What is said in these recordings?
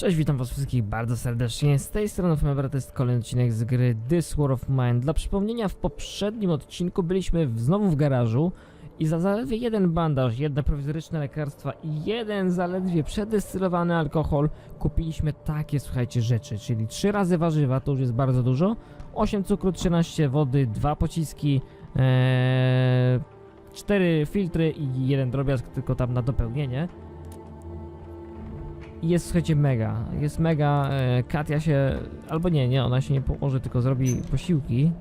Cześć, witam was wszystkich bardzo serdecznie. Z tej strony Femebra to jest kolejny odcinek z gry This War of Mine. Dla przypomnienia, w poprzednim odcinku byliśmy w, znowu w garażu i za zaledwie jeden bandaż, jedne prowizoryczne lekarstwa i jeden zaledwie przedestylowany alkohol kupiliśmy takie, słuchajcie, rzeczy, czyli 3 razy warzywa, to już jest bardzo dużo, 8 cukru, 13 wody, 2 pociski, ee, 4 filtry i jeden drobiazg tylko tam na dopełnienie. Jest, słuchajcie, mega. Jest mega. E, Katia się. Albo nie, nie, ona się nie położy, tylko zrobi posiłki.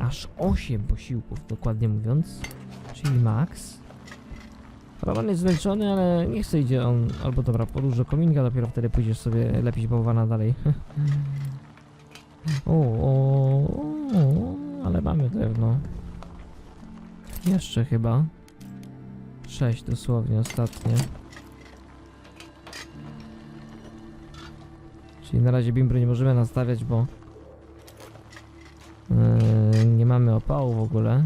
Aż 8 posiłków, dokładnie mówiąc. Czyli max. Roman jest zmęczony, ale nie chce idzie on. Albo dobra, podróż do kominka, dopiero wtedy pójdziesz sobie lepić bałwana dalej. o, o, o, ale mamy drewno. Jeszcze chyba. 6 dosłownie, ostatnie. Czyli na razie bimbru nie możemy nastawiać, bo yy, nie mamy opału w ogóle.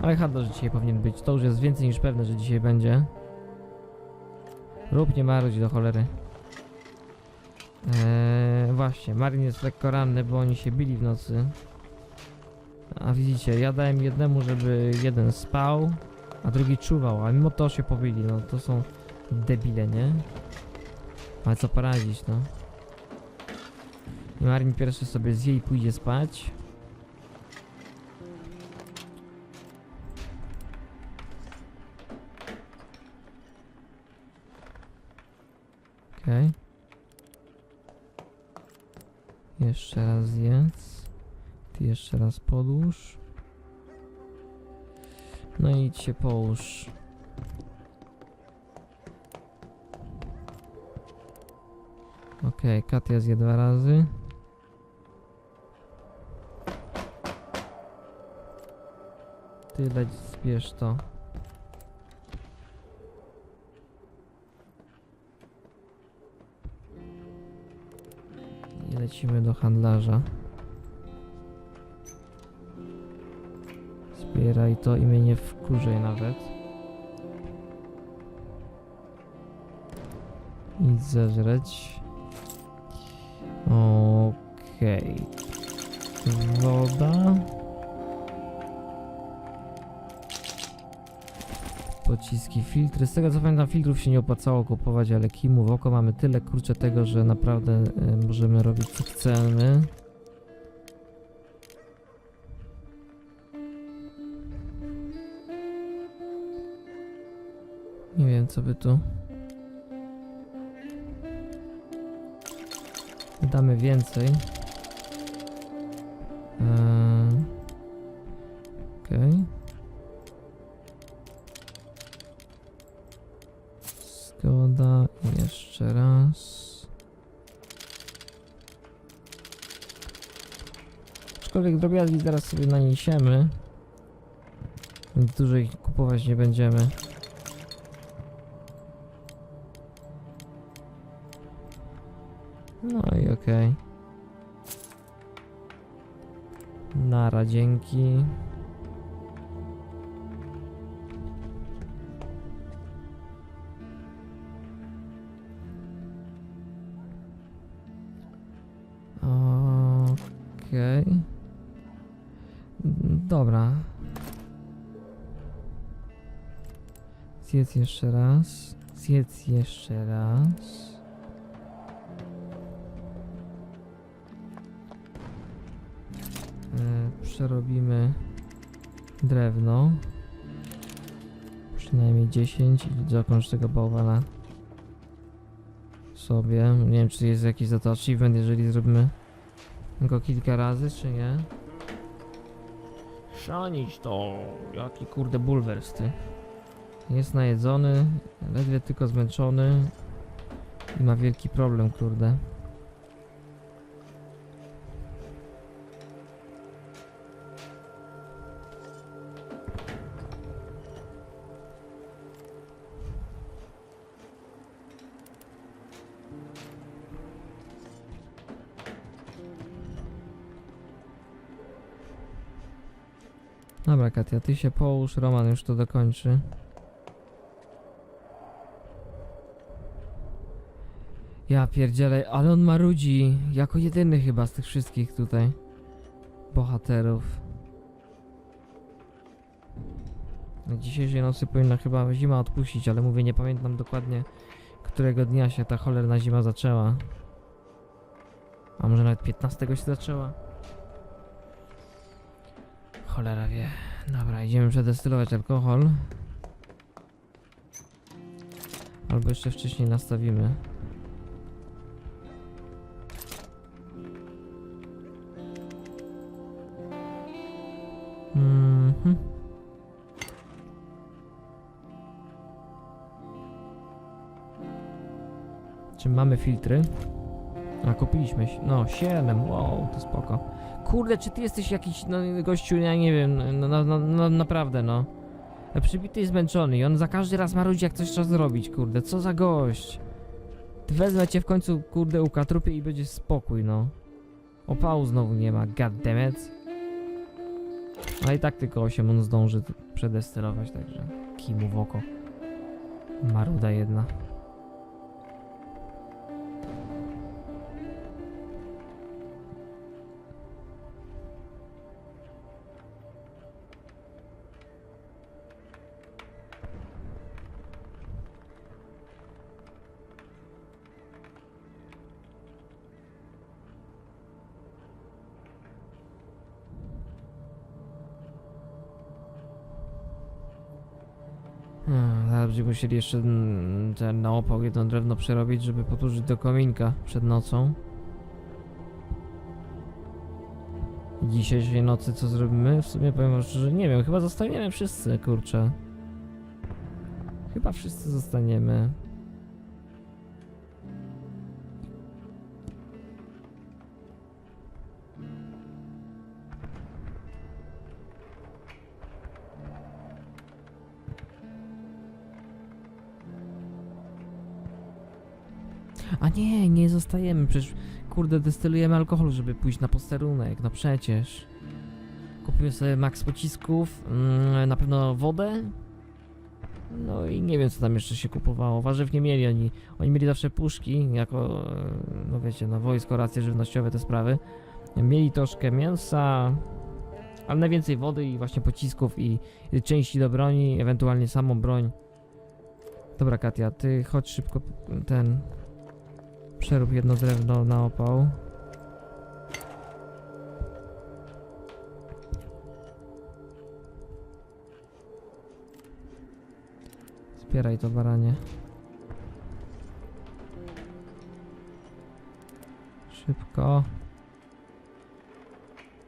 Ale handlarz dzisiaj powinien być. To już jest więcej niż pewne, że dzisiaj będzie. Rób nie marudź do cholery. Eee, właśnie, Marin jest lekko ranny, bo oni się bili w nocy. A widzicie, ja dałem jednemu, żeby jeden spał, a drugi czuwał, a mimo to się pobili. No to są debile, nie? Ale co poradzić, no. I Marin pierwszy sobie zje i pójdzie spać. Okej. Jeszcze raz zjedz. Ty jeszcze raz podłóż. No i idź się połóż. Okej, Katia zje dwa razy. Ty leć, zbierz to. I lecimy do handlarza. Zbieraj to i mnie nie wkurzaj nawet. Idź zeżreć. Okej. Woda. Pociski, filtry. Z tego co pamiętam, filtrów się nie opłacało kupować, ale kimu w oko mamy tyle kurczę tego, że naprawdę y, możemy robić co chcemy. Nie wiem co by tu. Damy więcej. Eee, Okej. I Jeszcze raz. Aczkolwiek drobiazgi zaraz sobie naniesiemy. Więc dużo ich kupować nie będziemy. Okej. Nara, dzięki. Okej. Dobra. Zjedz jeszcze raz. Zjedz jeszcze raz. Przerobimy drewno. Przynajmniej 10 i dokończ tego bałwana sobie. Nie wiem, czy jest jakiś za to achievement, jeżeli zrobimy go kilka razy, czy nie. Szanić to! Jaki kurde bulwers ty. Jest najedzony, ledwie tylko zmęczony i ma wielki problem, kurde. Dobra, Katia, ty się połóż, Roman już to dokończy. Ja pierdzielę, ale on marudzi. Jako jedyny chyba z tych wszystkich tutaj. Bohaterów. Dzisiejszej nocy powinna chyba zima odpuścić, ale mówię, nie pamiętam dokładnie, którego dnia się ta cholerna zima zaczęła. A może nawet 15 się zaczęła? Cholera wie. Dobra, idziemy przedestylować alkohol. Albo jeszcze wcześniej nastawimy. Mhm. Czy mamy filtry? A kupiliśmy. No, 7. Wow, to spoko. Kurde, czy ty jesteś jakiś no, gościu, ja nie wiem, no, no, no, no naprawdę, no. Przybity i zmęczony i on za każdy raz ma ludzi jak coś trzeba zrobić, kurde, co za gość. Wezmę cię w końcu, kurde, ukatrupię i będzie spokój, no. Opału znowu nie ma, goddammit. Ale i tak tylko 8 on zdąży przedestylować, także kimu w oko. Maruda jedna. Zaraz będziemy musieli jeszcze mm, ten na opał jedno drewno przerobić, żeby podłożyć do kominka przed nocą. Dzisiejszej nocy co zrobimy? W sumie powiem szczerze, nie wiem, chyba zostaniemy wszyscy, kurczę. Chyba wszyscy zostaniemy. A nie, nie zostajemy, przecież kurde destylujemy alkohol, żeby pójść na posterunek, no przecież. Kupimy sobie max pocisków, mm, na pewno wodę. No i nie wiem co tam jeszcze się kupowało, warzyw nie mieli oni, oni mieli zawsze puszki, jako, no wiecie, no wojsko, racje żywnościowe, te sprawy. Mieli troszkę mięsa, ale najwięcej wody i właśnie pocisków i części do broni, ewentualnie samą broń. Dobra Katia, ty chodź szybko ten Przerób jedno drewno na opał. Zbieraj to baranie. Szybko.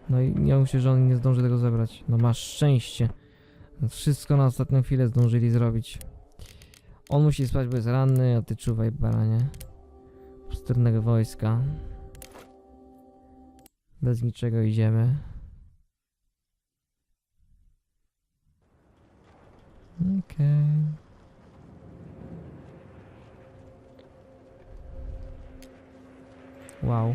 No i nie myślę, że on nie zdąży tego zebrać. No masz szczęście. Wszystko na ostatnią chwilę zdążyli zrobić. On musi spać, bo jest ranny, a ty czuwaj baranie pustynnego wojska. Bez niczego idziemy. Okej. Wow.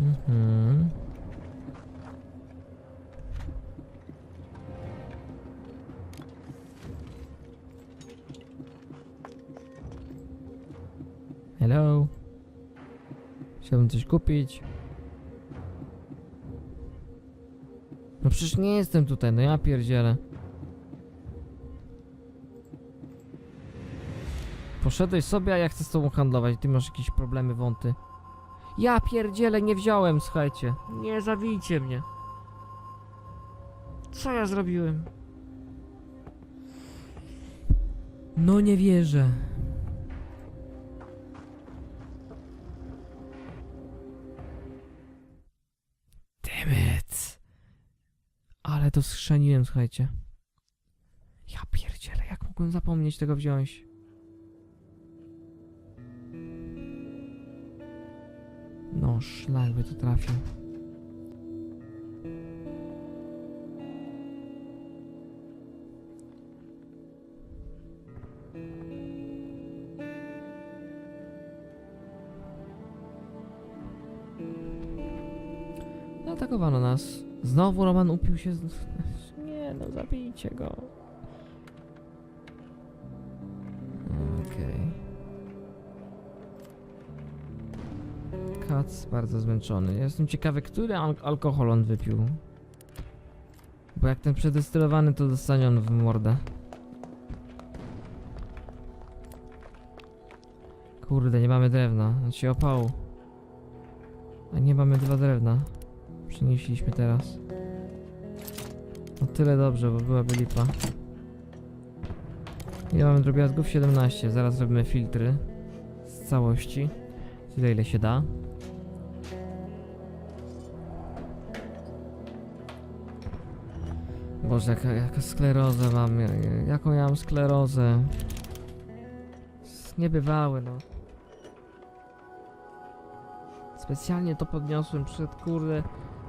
Mhm. Hello. Chciałbym coś kupić. No przecież nie jestem tutaj, no ja pierdzielę. Poszedłeś sobie, a ja chcę z tobą handlować. Ty masz jakieś problemy, wąty. Ja pierdzielę, nie wziąłem, słuchajcie. Nie zabijcie mnie. Co ja zrobiłem? No nie wierzę. To schrzeniłem, słuchajcie. Ja pierdzielę, jak mogłem zapomnieć tego wziąć? No, szlak by to trafił. Zaatakowano nas. Znowu Roman upił się. Z... Nie, no zabijcie go. Okej. Okay. Kac bardzo zmęczony. Jestem ciekawy, który alkohol on wypił. Bo jak ten przedestylowany, to dostanie on w mordę. Kurde, nie mamy drewna. Znaczy opału. A nie mamy dwa drewna. Przynieśliśmy teraz. No tyle dobrze, bo byłaby lipa. Ile mamy drobiazgów? 17. Zaraz zrobimy filtry z całości. Tyle ile się da. Boże, jaka, jaka mam. ja- ja- Jaką ja mam sklerozę? Niebywały, no. Specjalnie to podniosłem przed, kurde,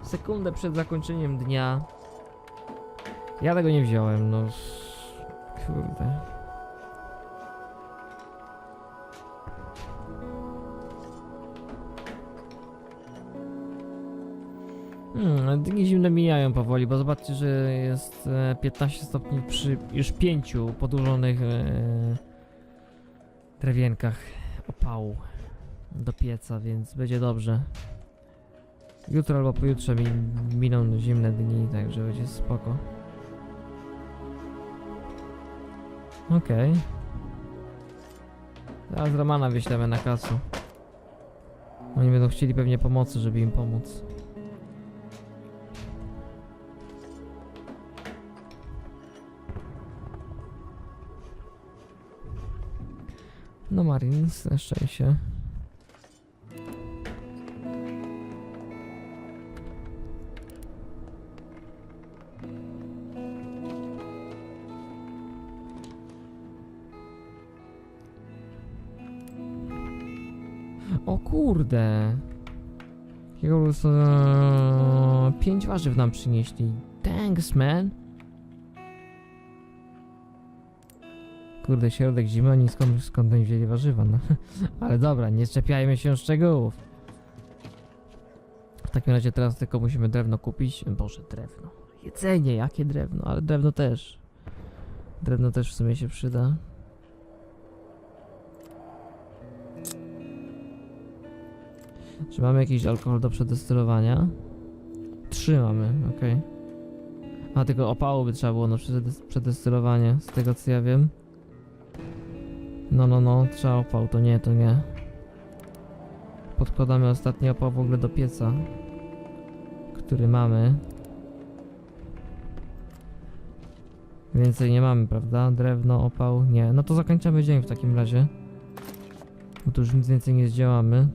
sekundę przed zakończeniem dnia. Ja tego nie wziąłem, no. Kurde. Hmm, dni zimne mijają powoli, bo zobaczcie, że jest e, 15 stopni przy już pięciu podłużonych e, drewienkach opału do pieca, więc będzie dobrze. Jutro albo pojutrze mi, miną zimne dni, także będzie spoko. Okej. Teraz Romana wyślemy na kasu. Oni będą chcieli pewnie pomocy, żeby im pomóc. No Marines, na szczęście. Kurde. Jakiego prostu, eee, Pięć warzyw nam przynieśli. Thanks, man. Kurde, środek zimy, oni skąd, skąd oni wzięli warzywa, no. Ale dobra, nie czepiajmy się szczegółów. W takim razie teraz tylko musimy drewno kupić. Boże, drewno. Jedzenie, jakie drewno, ale drewno też. Drewno też w sumie się przyda. Czy mamy jakiś alkohol do przedestylowania? Trzy mamy, okej. A tylko opału by trzeba było na przedes- przedestylowanie, z tego co ja wiem. No, no, no, trzeba opał, to nie, to nie. Podkładamy ostatni opał w ogóle do pieca, który mamy. Więcej nie mamy, prawda? Drewno, opał, nie. No to zakończamy dzień w takim razie. Bo tu już nic więcej nie zdziałamy.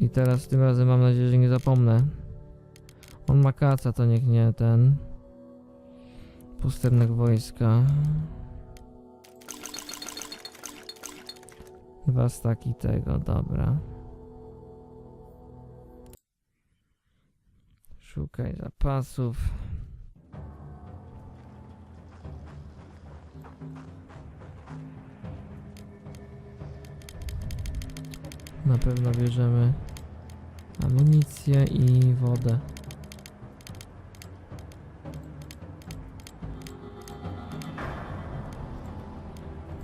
I teraz tym razem mam nadzieję, że nie zapomnę. On ma kaca, to niech nie ten. Pusternek wojska. Dwa staki tego, dobra. Szukaj zapasów. Na pewno bierzemy amunicję i wodę.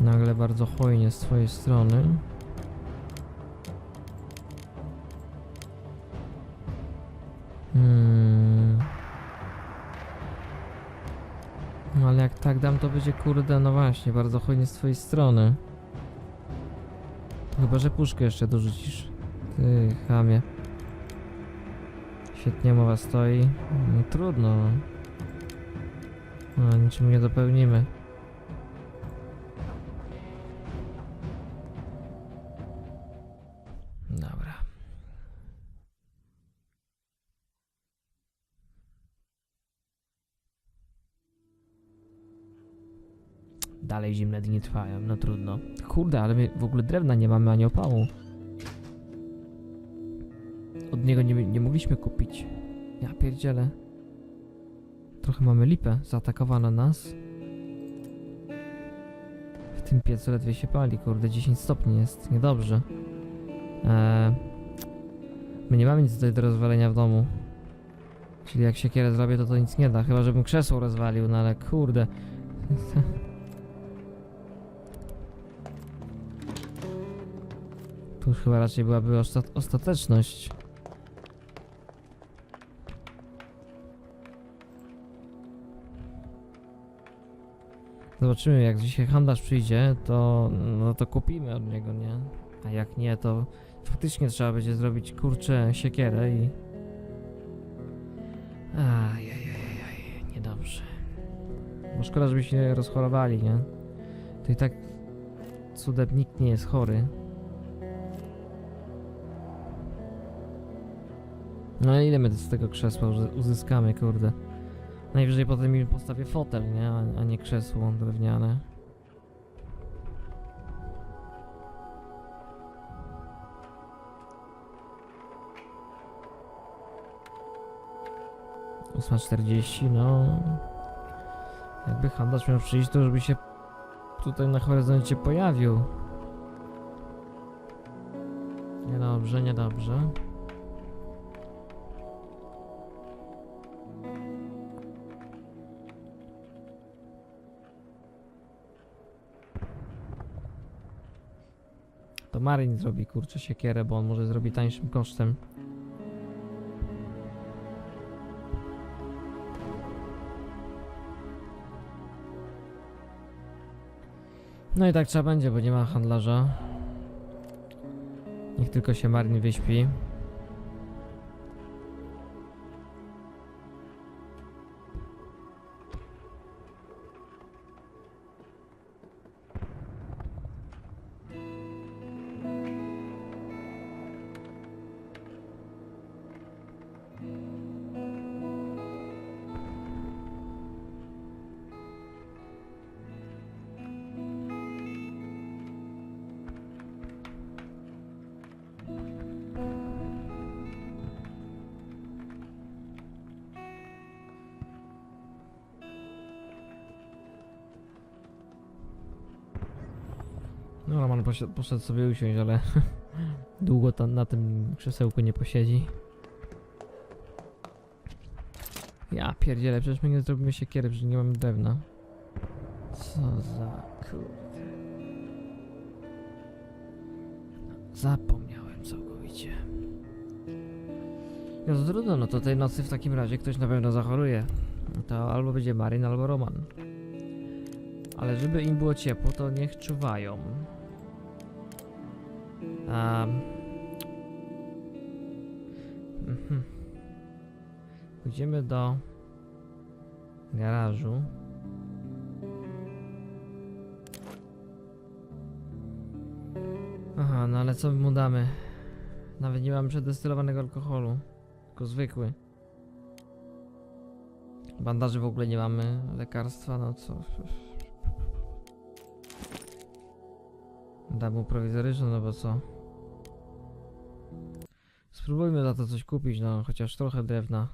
Nagle bardzo hojnie z twojej strony. Hmm. No ale jak tak dam, to będzie kurde, no właśnie, bardzo hojnie z twojej strony. Chyba, że puszkę jeszcze dorzucisz. Ty, chamie. Świetnie mowa stoi. No, trudno. No, niczym nie dopełnimy. Dobra. Dalej zimne dni trwają, no trudno. Kurde, ale my w ogóle drewna nie mamy ani opału. Niego nie, nie mogliśmy kupić. Ja pierdzielę. Trochę mamy lipę, zaatakowano nas. W tym piecu ledwie się pali, kurde, 10 stopni jest, niedobrze. Eee, my nie mamy nic tutaj do rozwalenia w domu. Czyli jak siekierę zrobię, to to nic nie da, chyba żebym krzesło rozwalił, no ale kurde. Tu już chyba raczej byłaby osta ostateczność. Zobaczymy, jak dzisiaj handlarz przyjdzie, to, no to kupimy od niego, nie? A jak nie, to faktycznie trzeba będzie zrobić, kurczę, siekierę i... Ajajajaj, niedobrze. Bo szkoda, żeby się rozchorowali, nie? To i tak cudem nikt nie jest chory. No ile my z tego krzesła uzy- uzyskamy, kurde? Najwyżej potem mi postawię fotel, nie? A, a nie krzesło drewniane. Ósma czterdzieści, no... Jakby handlarz miał przyjść, to już by się tutaj na horyzoncie pojawił. Niedobrze, niedobrze. To Marin zrobi kurczę siekierę, bo on może zrobi tańszym kosztem. No i tak trzeba będzie, bo nie ma handlarza. Niech tylko się Marin wyśpi. No Roman poszedł, poszedł sobie usiąść, ale długo tam na tym krzesełku nie posiedzi. Ja pierdzielę, przecież my nie zrobimy siekiery, przecież nie mamy drewna. Co za kurde. Zapomniałem całkowicie. No trudno, no to tej nocy w takim razie ktoś na pewno zachoruje. To albo będzie Maryn, albo Roman. Ale żeby im było ciepło, to niech czuwają. Um. Pójdziemy do garażu. Aha, no ale co mu damy? Nawet nie mamy przedestylowanego alkoholu, tylko zwykły. Bandaży w ogóle nie mamy, lekarstwa, no co? Dam mu prowizoryczną, no bo co? Spróbujmy za to coś kupić, no chociaż trochę drewna.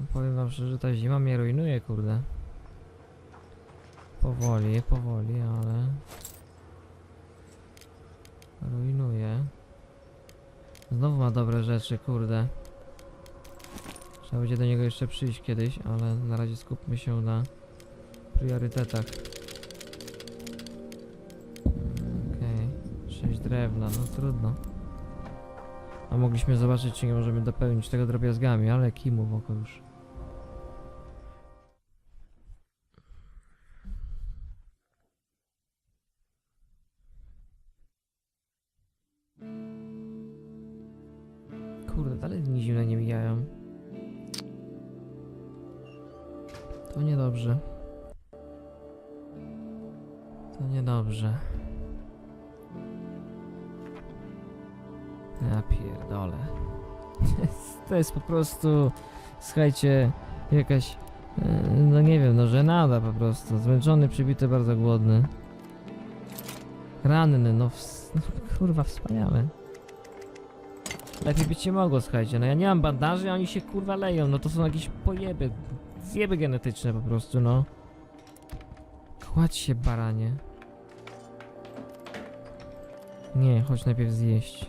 No, powiem wam szczerze, że ta zima mnie rujnuje, kurde. Powoli, powoli, ale... Rujnuje. Znowu ma dobre rzeczy, kurde. Trzeba będzie do niego jeszcze przyjść kiedyś, ale na razie skupmy się na priorytetach. Drewna, no trudno. A mogliśmy zobaczyć, czy nie możemy dopełnić tego drobiazgami, ale kimu w oko już. Kurde, dalej dni zimne nie mijają. To niedobrze. To niedobrze. Ja pierdolę. to jest po prostu, słuchajcie, jakaś, e, no nie wiem, no żenada po prostu. Zmęczony, przybity, bardzo głodny. Ranny, no, no kurwa, wspaniale. Lepiej być nie mogło, słuchajcie, no ja nie mam bandaży, a oni się kurwa leją, no to są jakieś pojeby, zjeby genetyczne po prostu, no. Kładź się, baranie. Nie, chodź najpierw zjeść.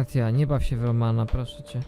Katia, nie baw się w Romana, proszę cię.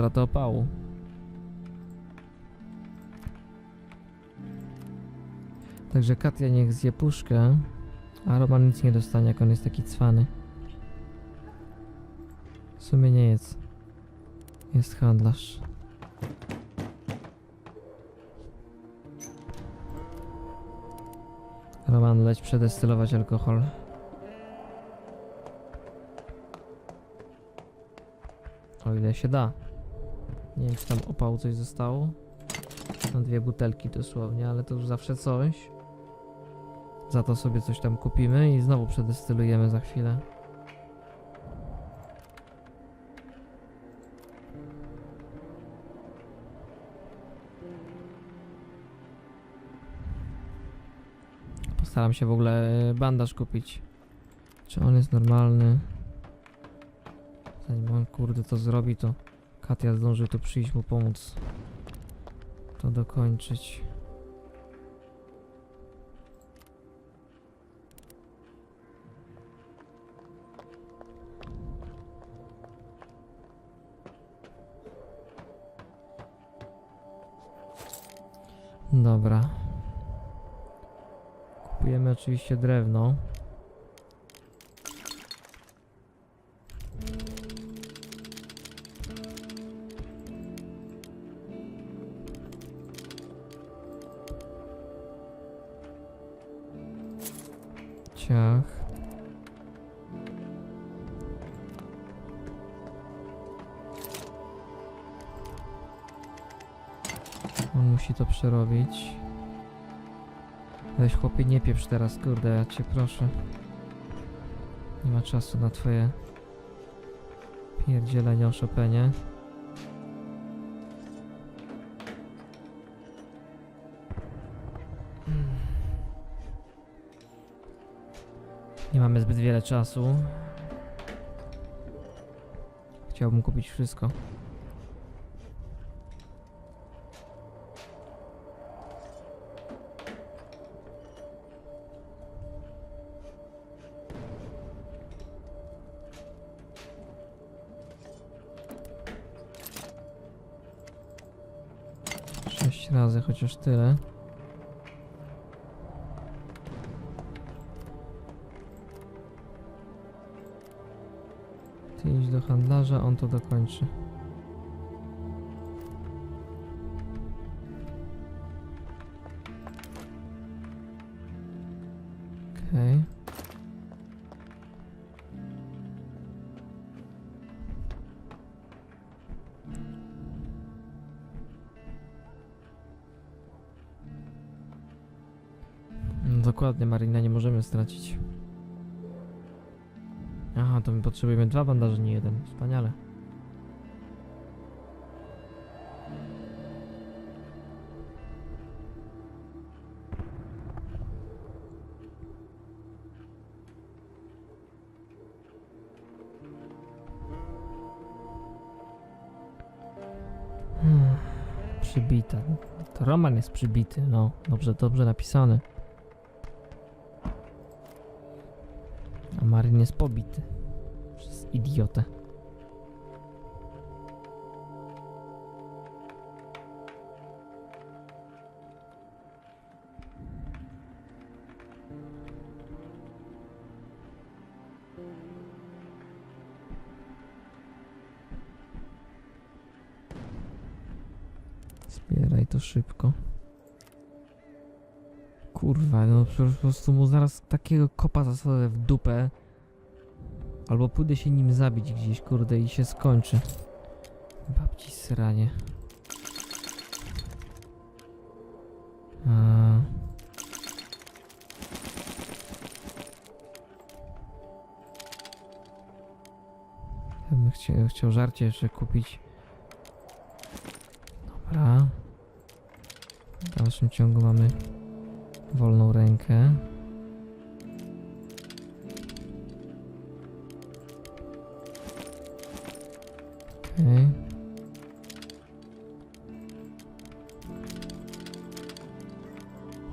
Utratę opału. Także Katia niech zje puszkę, a Roman nic nie dostanie, jak on jest taki cwany. W sumie nie jest. Jest handlarz. Roman, leć przedestylować alkohol. O ile się da. Nie wiem, czy tam opału coś zostało. Na dwie butelki dosłownie, ale to już zawsze coś. Za to sobie coś tam kupimy i znowu przedestylujemy za chwilę. Postaram się w ogóle e, bandaż kupić. Czy on jest normalny? Zanim on kurde to zrobi, to Katia zdąży tu przyjść mu pomóc to dokończyć. Dobra. Kupujemy oczywiście drewno. Przerobić. Weź chłopie, nie pieprz teraz, kurde, ja cię proszę. Nie ma czasu na twoje pierdzielenie o Chopinie. Nie mamy zbyt wiele czasu. Chciałbym kupić wszystko. Chociaż tyle. Ty idź do handlarza, on to dokończy. Okej. No Dokładnie, Marina, nie możemy stracić. Aha, to my potrzebujemy dwa bandaże, nie jeden. Wspaniale. Hmm, przybita. To Roman jest przybity, no. Dobrze, dobrze napisane. Maryn jest pobity. Przez idiotę. Zbieraj to szybko. Kurwa, no po prostu mu zaraz takiego kopa zasadzę w dupę. Albo pójdę się nim zabić gdzieś, kurde, i się skończy. Babci sranie. A... Ja bym chciał, chciał żarcie jeszcze kupić. Dobra. W dalszym ciągu mamy wolną rękę. Okej.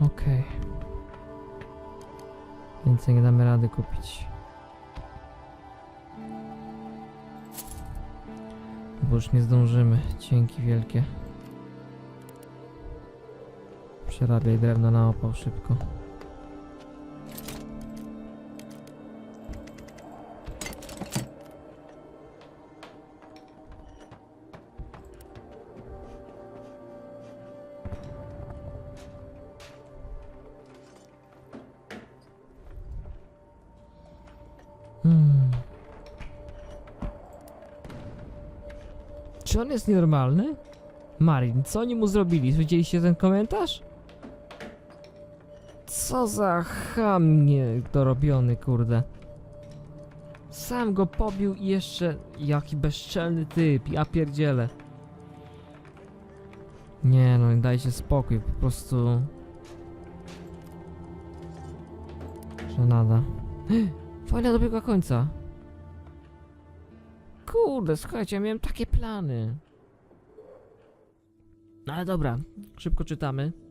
Okej. Więcej nie damy rady kupić. Bo już nie zdążymy. Dzięki wielkie. Przerabiaj drewno na opał szybko. Hmm. Czy on jest nienormalny? Marin, co oni mu zrobili? Widzieliście ten komentarz? Co za ham dorobiony, kurde. Sam go pobił i jeszcze... Jaki bezczelny typ, ja pierdzielę. Nie no, dajcie spokój, po prostu... Żenada. Wojna dobiegła końca. Kurde, słuchajcie, ja miałem takie plany. No ale dobra, szybko czytamy.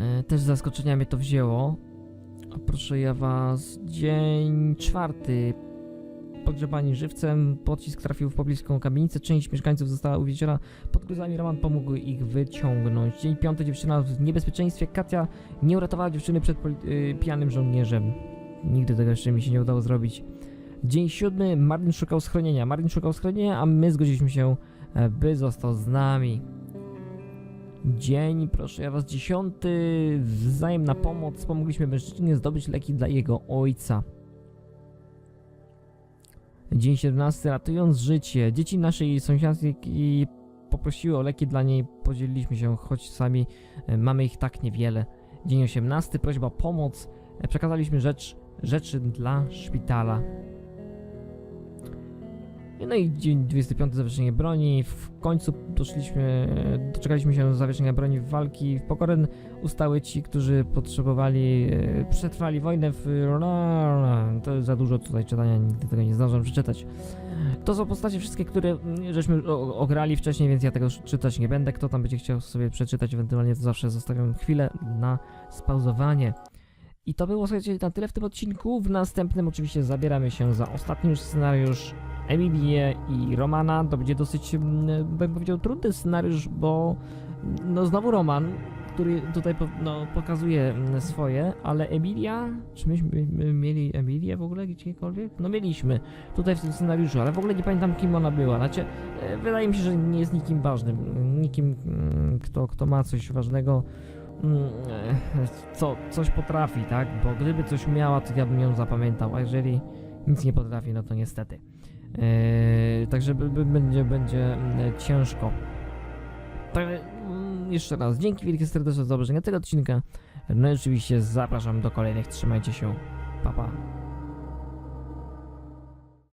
E, też zaskoczenia mnie to wzięło. A Proszę ja was, dzień czwarty. Pogrzebani żywcem, pocisk trafił w pobliską kamienicę, część mieszkańców została uwięziona pod gruzami, Roman pomógł ich wyciągnąć. Dzień piąty, dziewczyna w niebezpieczeństwie, Katia nie uratowała dziewczyny przed poli- y, pijanym żołnierzem. Nigdy tego jeszcze mi się nie udało zrobić. Dzień siódmy, Martin szukał schronienia. Martin szukał schronienia, a my zgodziliśmy się, e, by został z nami. Dzień, proszę ja was, dziesiąty, wzajemna pomoc. Pomogliśmy mężczyźnie zdobyć leki dla jego ojca. Dzień 17, ratując życie. Dzieci naszej sąsiadki poprosiły o leki dla niej. Podzieliliśmy się, choć sami e, mamy ich tak niewiele. Dzień 18, prośba o pomoc. E, Przekazaliśmy rzecz, rzeczy dla szpitala. No i dzień 25 zawieszenie broni. W końcu doszliśmy, doczekaliśmy się zawieszenia broni w walki. W Pokoren ustały ci, którzy potrzebowali, e, przetrwali wojnę w... To za dużo tutaj czytania, nigdy tego nie zdążę przeczytać. To są postacie wszystkie, które mm, żeśmy ograli wcześniej, więc ja tego czytać nie będę. Kto tam będzie chciał sobie przeczytać, ewentualnie to zawsze zostawiam chwilę na spauzowanie. I to było, słuchajcie, na tyle w tym odcinku. W następnym oczywiście zabieramy się za ostatni już scenariusz Emilię i Romana. To będzie dosyć, mm, bym powiedział, trudny scenariusz, bo mm, no znowu Roman, który tutaj no, pokazuje mm, swoje, ale Emilia, czy myśmy my mieli Emilię w ogóle gdziekolwiek? No mieliśmy tutaj w tym scenariuszu, ale w ogóle nie pamiętam kim ona była. Znaczy, e, wydaje mi się, że nie jest nikim ważnym, nikim, kto, kto ma coś ważnego, e, co, coś potrafi, tak? Bo gdyby coś miała, to ja bym ją zapamiętał, a jeżeli nic nie potrafi, no to niestety. Eee, także będzie, będzie mm, ciężko. Tak, mm, jeszcze raz, dzięki wielkie serdecznie za obejrzenie tego odcinka. No i oczywiście zapraszam do kolejnych. Trzymajcie się. Pa, pa.